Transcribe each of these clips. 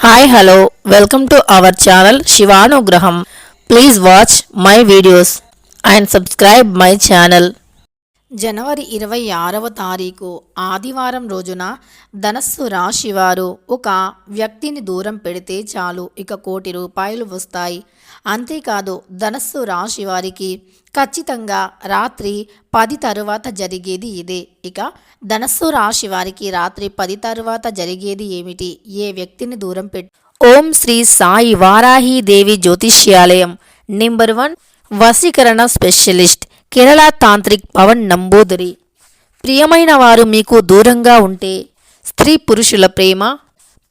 Hi hello welcome to our channel Shivanugraham please watch my videos and subscribe my channel జనవరి ఇరవై ఆరవ తారీఖు ఆదివారం రోజున ధనస్సు రాశివారు ఒక వ్యక్తిని దూరం పెడితే చాలు ఇక కోటి రూపాయలు వస్తాయి. అంతేకాదు ధనస్సు రాశి వారికి ఖచ్చితంగా రాత్రి పది తరువాత జరిగేది ఇదే. ఇక ధనస్సు రాశి వారికి రాత్రి పది తరువాత జరిగేది ఏమిటి? ఏ వ్యక్తిని దూరం పెట్టి ఓం శ్రీ సాయి వారాహి దేవి జ్యోతిష్యాలయం నెంబర్ వన్ వశీకరణ స్పెషలిస్ట్. కేరళ తాంత్రిక్ పవన్ నంబూదరి. ప్రియమైన వారు మీకు దూరంగా ఉంటే స్త్రీ పురుషుల ప్రేమ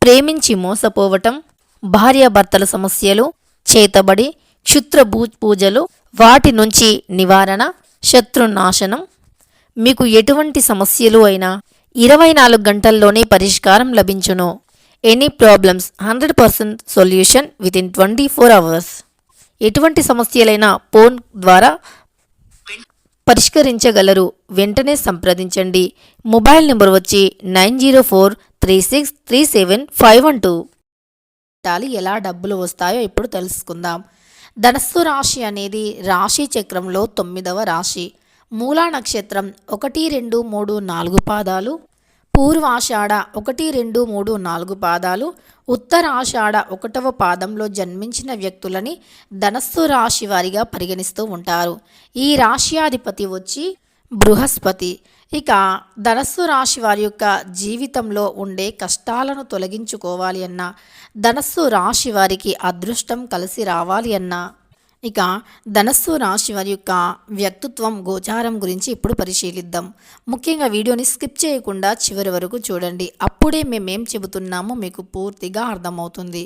ప్రేమించి మోసపోవటం భార్యాభర్తల సమస్యలు చేతబడి క్షుత్ర భూ పూజలు వాటి నుంచి నివారణ శత్రునాశనం మీకు ఎటువంటి సమస్యలు అయినా ఇరవై నాలుగు గంటల్లోనే పరిష్కారం లభించును. Any problems hundred percent solution with in twenty four hours. ఎటువంటి సమస్యలైనా ఫోన్ ద్వారా పరిష్కరించగలరు. వెంటనే సంప్రదించండి. మొబైల్ నెంబర్ వచ్చి nine zero four three six three seven five one two. ఎలా డబ్బులు వస్తాయో ఇప్పుడు తెలుసుకుందాం. ధనస్సు రాశి అనేది రాశి చక్రంలో తొమ్మిదవ రాశి. మూలా నక్షత్రం ఒకటి రెండు మూడు నాలుగు పాదాలు. పూర్వాషాఢ ఒకటి రెండు మూడు నాలుగు పాదాలు ఉత్తరాషాఢ ఒకటవ పాదంలో జన్మించిన వ్యక్తులని ధనస్సు రాశి వారిగా పరిగణిస్తూ ఉంటారు. ఈ రాశ్యాధిపతి వచ్చి బృహస్పతి. ఇక ధనస్సు రాశి వారి యొక్క జీవితంలో ఉండే కష్టాలను తొలగించుకోవాలి అన్నా ధనస్సు రాశి వారికి అదృష్టం కలిసి రావాలి అన్నా ఇక ధనస్సు రాశి వారి యొక్క వ్యక్తిత్వం గోచారం గురించి ఇప్పుడు పరిశీలిద్దాం. ముఖ్యంగా వీడియోని స్కిప్ చేయకుండా చివరి వరకు చూడండి. అప్పుడే మేమేం చెబుతున్నామో మీకు పూర్తిగా అర్థమవుతుంది.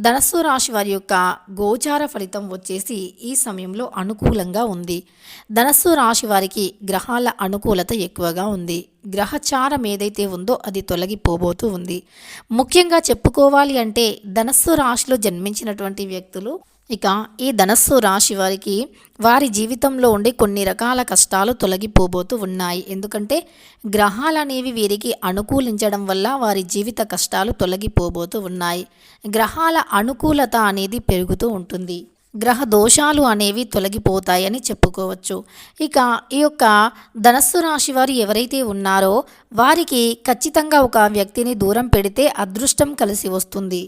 ధనస్సు రాశి వారి యొక్క గోచార ఫలితం వచ్చేసి ఈ సమయంలో అనుకూలంగా ఉంది. ధనస్సు రాశి వారికి గ్రహాల అనుకూలత ఎక్కువగా ఉంది. గ్రహచారం ఏదైతే ఉందో అది తొలగిపోబోతూ ఉంది. ముఖ్యంగా చెప్పుకోవాలి అంటే ధనస్సు రాశిలో జన్మించినటువంటి వ్యక్తులు ఇక ఈ ధనస్సు రాశి వారికి వారి జీవితంలో ఉండే కొన్ని రకాల కష్టాలు తొలగిపోబోతూ ఉన్నాయి. ఎందుకంటే గ్రహాలు అనేవి వీరికి అనుకూలించడం వల్ల వారి జీవిత కష్టాలు తొలగిపోబోతూ ఉన్నాయి. గ్రహాల అనుకూలత అనేది పెరుగుతూ ఉంటుంది. గ్రహ దోషాలు అనేవి తొలగిపోతాయని చెప్పుకోవచ్చు. ఇక ఈ యొక్క ధనస్సు రాశి వారు ఎవరైతే ఉన్నారో వారికి ఖచ్చితంగా ఒక వ్యక్తిని దూరం పెడితే అదృష్టం కలిసి వస్తుంది.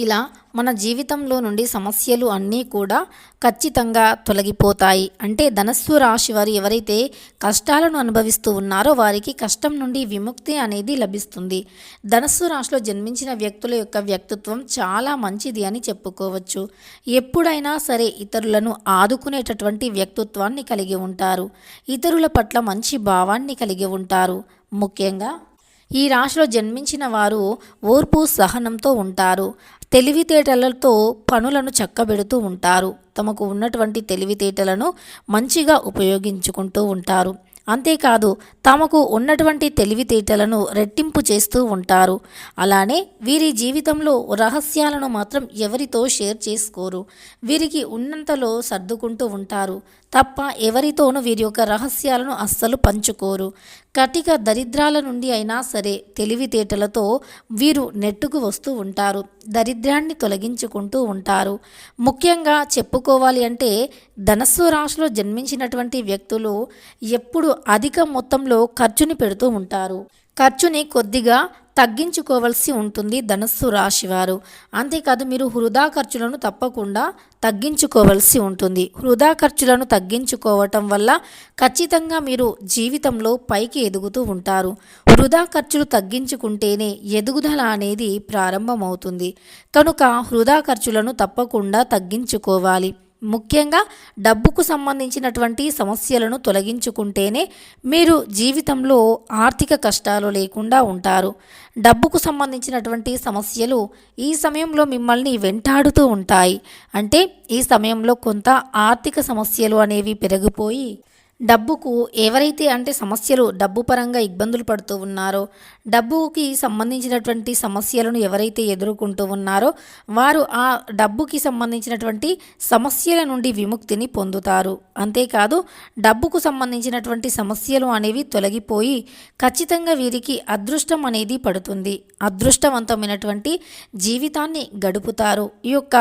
ఇలా మన జీవితంలో నుండి సమస్యలు అన్నీ కూడా ఖచ్చితంగా తొలగిపోతాయి. అంటే ధనస్సు రాశి వారు ఎవరైతే కష్టాలను అనుభవిస్తూ ఉన్నారో వారికి కష్టం నుండి విముక్తి అనేది లభిస్తుంది. ధనస్సు రాశిలో జన్మించిన వ్యక్తుల యొక్క వ్యక్తిత్వం చాలా మంచిది అని చెప్పుకోవచ్చు. ఎప్పుడైనా సరే ఇతరులను ఆదుకునేటటువంటి వ్యక్తిత్వాన్ని కలిగి ఉంటారు. ఇతరుల పట్ల మంచి భావాన్ని కలిగి ఉంటారు. ముఖ్యంగా ఈ రాశిలో జన్మించిన వారు ఓర్పు సహనంతో ఉంటారు. తెలివితేటలతో పనులను చక్కబెడుతూ ఉంటారు. తమకు ఉన్నటువంటి తెలివితేటలను మంచిగా ఉపయోగించుకుంటూ ఉంటారు. అంతేకాదు తమకు ఉన్నటువంటి తెలివితేటలను రెట్టింపు చేస్తూ ఉంటారు. అలానే వీరి జీవితంలో రహస్యాలను మాత్రం ఎవరితో షేర్ చేసుకోరు. వీరికి ఉన్నంతలో సర్దుకుంటూ ఉంటారు. తప్ప ఎవరితోనూ వీరి యొక్క రహస్యాలను అస్సలు పంచుకోరు. కటిక దరిద్రాల నుండి అయినా సరే తెలివితేటలతో వీరు నెట్టుకు వస్తూ ఉంటారు. దరిద్రాన్ని తొలగించుకుంటూ ఉంటారు. ముఖ్యంగా చెప్పుకోవాలి అంటే ధనస్సు రాశిలో జన్మించినటువంటి వ్యక్తులు ఎప్పుడు అధిక మొత్తంలో ఖర్చుని పెడుతూ ఉంటారు. ఖర్చుని కొద్దిగా తగ్గించుకోవలసి ఉంటుంది ధనస్సు రాశివారు అంతేకాదు మీరు హృదా ఖర్చులను తప్పకుండా తగ్గించుకోవలసి ఉంటుంది. హృదా ఖర్చులను తగ్గించుకోవటం వల్ల ఖచ్చితంగా మీరు జీవితంలో పైకి ఎదుగుతూ ఉంటారు. వృధా ఖర్చులు తగ్గించుకుంటేనే ఎదుగుదల అనేది ప్రారంభమవుతుంది. కనుక హృదా ఖర్చులను తప్పకుండా తగ్గించుకోవాలి. ముఖ్యంగా డబ్బుకు సంబంధించినటువంటి సమస్యలను తొలగించుకుంటేనే మీరు జీవితంలో ఆర్థిక కష్టాలు లేకుండా ఉంటారు. డబ్బుకు సంబంధించినటువంటి సమస్యలు ఈ సమయంలో మిమ్మల్ని వెంటాడుతూ ఉంటాయి. అంటే ఈ సమయంలో కొంత ఆర్థిక సమస్యలు అనేవి పెరిగిపోయి డబ్బుకు ఎవరైతే అంటే సమస్యలు డబ్బు పరంగా ఇబ్బందులు పడుతూ ఉన్నారో డబ్బుకి సంబంధించినటువంటి సమస్యలను ఎవరైతే ఎదుర్కొంటూ ఉన్నారో వారు ఆ డబ్బుకి సంబంధించినటువంటి సమస్యల నుండి విముక్తిని పొందుతారు. అంతేకాదు డబ్బుకు సంబంధించినటువంటి సమస్యలు అనేవి తొలగిపోయి ఖచ్చితంగా వీరికి అదృష్టం అనేది పడుతుంది. అదృష్టవంతమైనటువంటి జీవితాన్ని గడుపుతారు. ఈ యొక్క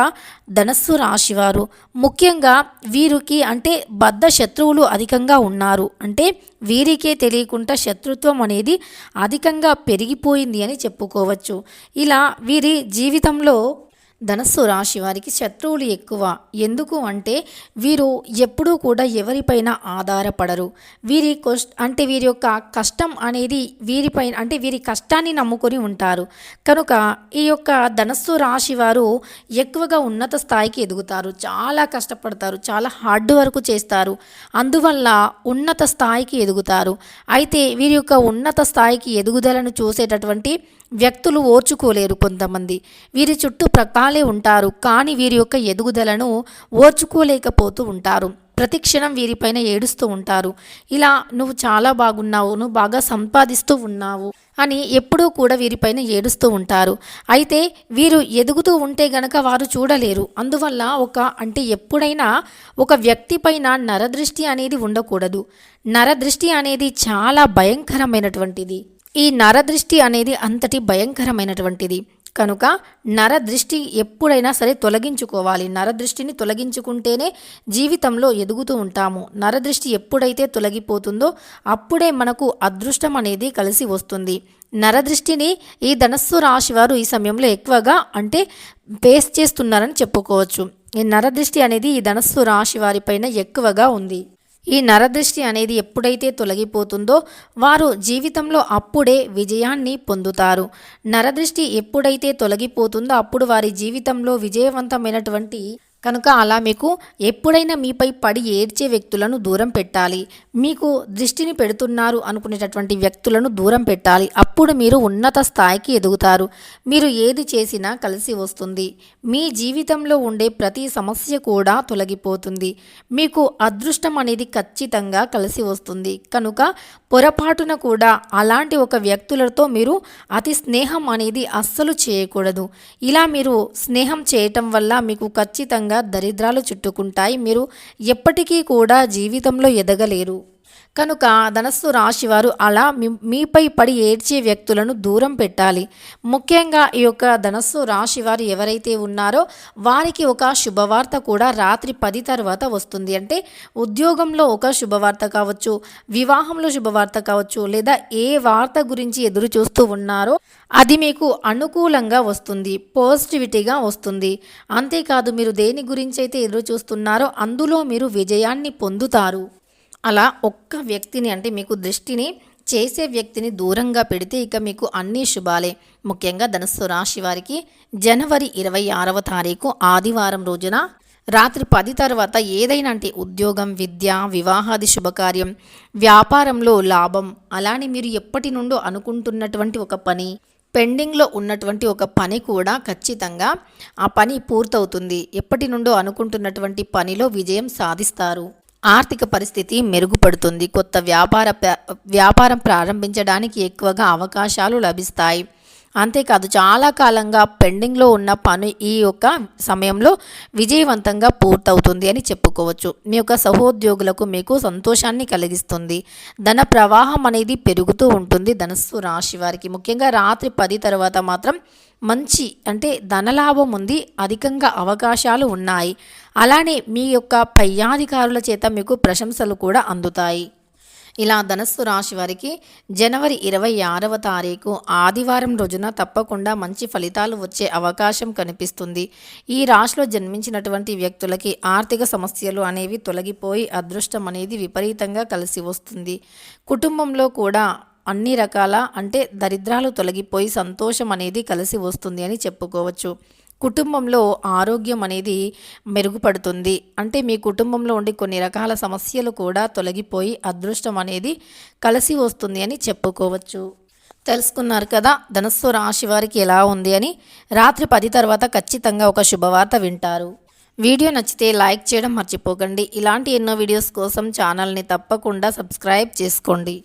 ధనస్సు రాశివారు ముఖ్యంగా వీరికి అంటే బద్ధ శత్రువులు అధికంగా ఉన్నారు. అంటే వీరికే తెలియకుండా శత్రుత్వం అనేది అధికంగా పెరిగిపోయింది అని చెప్పుకోవచ్చు. ఇలా వీరి జీవితంలో ధనస్సు రాశి వారికి శత్రువులు ఎక్కువ. ఎందుకు అంటే వీరు ఎప్పుడూ కూడా ఎవరిపైన ఆధారపడరు. వీరి కొస్ అంటే వీరి యొక్క కష్టం అనేది వీరిపైన అంటే వీరి కష్టాన్ని నమ్ముకొని ఉంటారు. కనుక ఈ యొక్క ధనస్సు రాశి వారు ఎక్కువగా ఉన్నత స్థాయికి ఎదుగుతారు. చాలా కష్టపడతారు. చాలా హార్డ్ వర్క్ చేస్తారు. అందువల్ల ఉన్నత స్థాయికి ఎదుగుతారు. అయితే వీరి యొక్క ఉన్నత స్థాయికి ఎదుగుదలను చూసేటటువంటి వ్యక్తులు ఓర్చుకోలేరు కొంతమంది. వీరి చుట్టూ ప్రకాలే ఉంటారు కానీ వీరి యొక్క ఎదుగుదలను ఓర్చుకోలేకపోతూ ఉంటారు. ప్రతిక్షణం వీరిపైన ఏడుస్తూ ఉంటారు. ఇలా నువ్వు చాలా బాగున్నావు నువ్వు బాగా సంపాదిస్తూ ఉన్నావు అని ఎప్పుడూ కూడా వీరిపైన ఏడుస్తూ ఉంటారు. అయితే వీరు ఎదుగుతూ ఉంటే గనక వారు చూడలేరు. అందువల్ల ఒక అంటే ఎప్పుడైనా ఒక వ్యక్తి పైన నరదృష్టి అనేది ఉండకూడదు. నరదృష్టి అనేది చాలా భయంకరమైనటువంటిది. ఈ నరదృష్టి అనేది అంతటి భయంకరమైనటువంటిది. కనుక నరదృష్టి ఎప్పుడైనా సరే తొలగించుకోవాలి. నరదృష్టిని తొలగించుకుంటేనే జీవితంలో ఎదుగుతూ ఉంటాము. నరదృష్టి ఎప్పుడైతే తొలగిపోతుందో అప్పుడే మనకు అదృష్టం అనేది కలిసి వస్తుంది. నరదృష్టిని ఈ ధనస్సు రాశి వారు ఈ సమయంలో ఎక్కువగా అంటే ఫేస్ చేస్తున్నారని చెప్పుకోవచ్చు. ఈ నరదృష్టి అనేది ఈ ధనస్సు రాశి వారిపైన ఎక్కువగా ఉంది. ఈ నరదృష్టి అనేది ఎప్పుడైతే తొలగిపోతుందో వారు జీవితంలో అప్పుడే విజయాన్ని పొందుతారు. నరదృష్టి ఎప్పుడైతే తొలగిపోతుందో అప్పుడు వారి జీవితంలో విజయవంతమైనటువంటి కనుక అలా మీకు ఎప్పుడైనా మీపై పడి ఏడ్చే వ్యక్తులను దూరం పెట్టాలి. మీకు దృష్టిని పెడుతున్నారు అనుకునేటటువంటి వ్యక్తులను దూరం పెట్టాలి. అప్పుడు మీరు ఉన్నత స్థాయికి ఎదుగుతారు. మీరు ఏది చేసినా కలిసి వస్తుంది. మీ జీవితంలో ఉండే ప్రతి సమస్య కూడా తొలగిపోతుంది. మీకు అదృష్టం అనేది ఖచ్చితంగా కలిసి వస్తుంది. కనుక పొరపాటున కూడా అలాంటి ఒక వ్యక్తులతో మీరు అతి స్నేహం అనేది అస్సలు చేయకూడదు. ఇలా మీరు స్నేహం చేయటం వల్ల మీకు ఖచ్చితంగా దరిద్రాలు చుట్టుకుంటాయి. మీరు ఎప్పటికీ కూడా జీవితంలో ఎదగలేరు. కనుక ధనస్సు రాశివారు అలా మీ మీపై పడి ఏడ్చే వ్యక్తులను దూరం పెట్టాలి. ముఖ్యంగా ఈ యొక్క ధనస్సు రాశివారు ఎవరైతే ఉన్నారో వారికి ఒక శుభవార్త కూడా రాత్రి పది తర్వాత వస్తుంది. అంటే ఉద్యోగంలో ఒక శుభవార్త కావచ్చు వివాహంలో శుభవార్త కావచ్చు లేదా ఏ వార్త గురించి ఎదురు చూస్తూ ఉన్నారో అది మీకు అనుకూలంగా వస్తుంది పాజిటివిటీగా వస్తుంది. అంతేకాదు మీరు దేని గురించి అయితే ఎదురు చూస్తున్నారో అందులో మీరు విజయాన్ని పొందుతారు. అలా ఒక్క వ్యక్తిని అంటే మీకు దృష్టిని చేసే వ్యక్తిని దూరంగా పెడితే ఇక మీకు అన్ని శుభాలే. ముఖ్యంగా ధనస్సు రాశి వారికి జనవరి ఇరవై ఆరవ తారీఖు ఆదివారం రోజున రాత్రి పది తర్వాత ఏదైనా అంటే ఉద్యోగం విద్య వివాహాది శుభకార్యం వ్యాపారంలో లాభం అలానే మీరు ఎప్పటి నుండో అనుకుంటున్నటువంటి ఒక పని పెండింగ్లో ఉన్నటువంటి ఒక పని కూడా ఖచ్చితంగా ఆ పని పూర్తవుతుంది. ఎప్పటి నుండో అనుకుంటున్నటువంటి పనిలో విజయం సాధిస్తారు. ఆర్థిక పరిస్థితి మెరుగుపడుతుంది. కొత్త వ్యాపార వ్యాపారం ప్రారంభించడానికి ఎక్కువగా అవకాశాలు లభిస్తాయి. అంతేకాదు చాలా కాలంగా పెండింగ్లో ఉన్న పని ఈ యొక్క సమయంలో విజయవంతంగా పూర్తవుతుంది అని చెప్పుకోవచ్చు. మీ యొక్క సహోద్యోగులకు మీకు సంతోషాన్ని కలిగిస్తుంది. ధన ప్రవాహం అనేది పెరుగుతూ ఉంటుంది ధనస్సు రాశి వారికి. ముఖ్యంగా రాత్రి పది తర్వాత మాత్రం మంచి అంటే ధనలాభం ఉంది అధికంగా అవకాశాలు ఉన్నాయి. అలానే మీ యొక్క పైయాధికారుల చేత మీకు ప్రశంసలు కూడా అందుతాయి. ఇలా ధనస్సు రాశి వారికి జనవరి ఇరవై ఆరవ తారీఖు ఆదివారం రోజున తప్పకుండా మంచి ఫలితాలు వచ్చే అవకాశం కనిపిస్తుంది. ఈ రాశిలో జన్మించినటువంటి వ్యక్తులకి ఆర్థిక సమస్యలు అనేవి తొలగిపోయి అదృష్టం అనేది విపరీతంగా కలిసి వస్తుంది. కుటుంబంలో కూడా అన్ని రకాల అంటే దరిద్రాలు తొలగిపోయి సంతోషం అనేది కలిసి వస్తుంది అని చెప్పుకోవచ్చు. కుటుంబంలో ఆరోగ్యం అనేది మెరుగుపడుతుంది. అంటే మీ కుటుంబంలో ఉండే కొన్ని రకాల సమస్యలు కూడా తొలగిపోయి అదృష్టం అనేది కలిసి వస్తుంది అని చెప్పుకోవచ్చు. తెలుసుకున్నారు కదా ధనస్సు రాశి వారికి ఎలా ఉంది అని రాత్రి పది తర్వాత ఖచ్చితంగా ఒక శుభవార్త వింటారు. వీడియో నచ్చితే లైక్ చేయడం మర్చిపోకండి. ఇలాంటి ఎన్నో వీడియోస్ కోసం ఛానల్ని తప్పకుండా సబ్స్క్రైబ్ చేసుకోండి.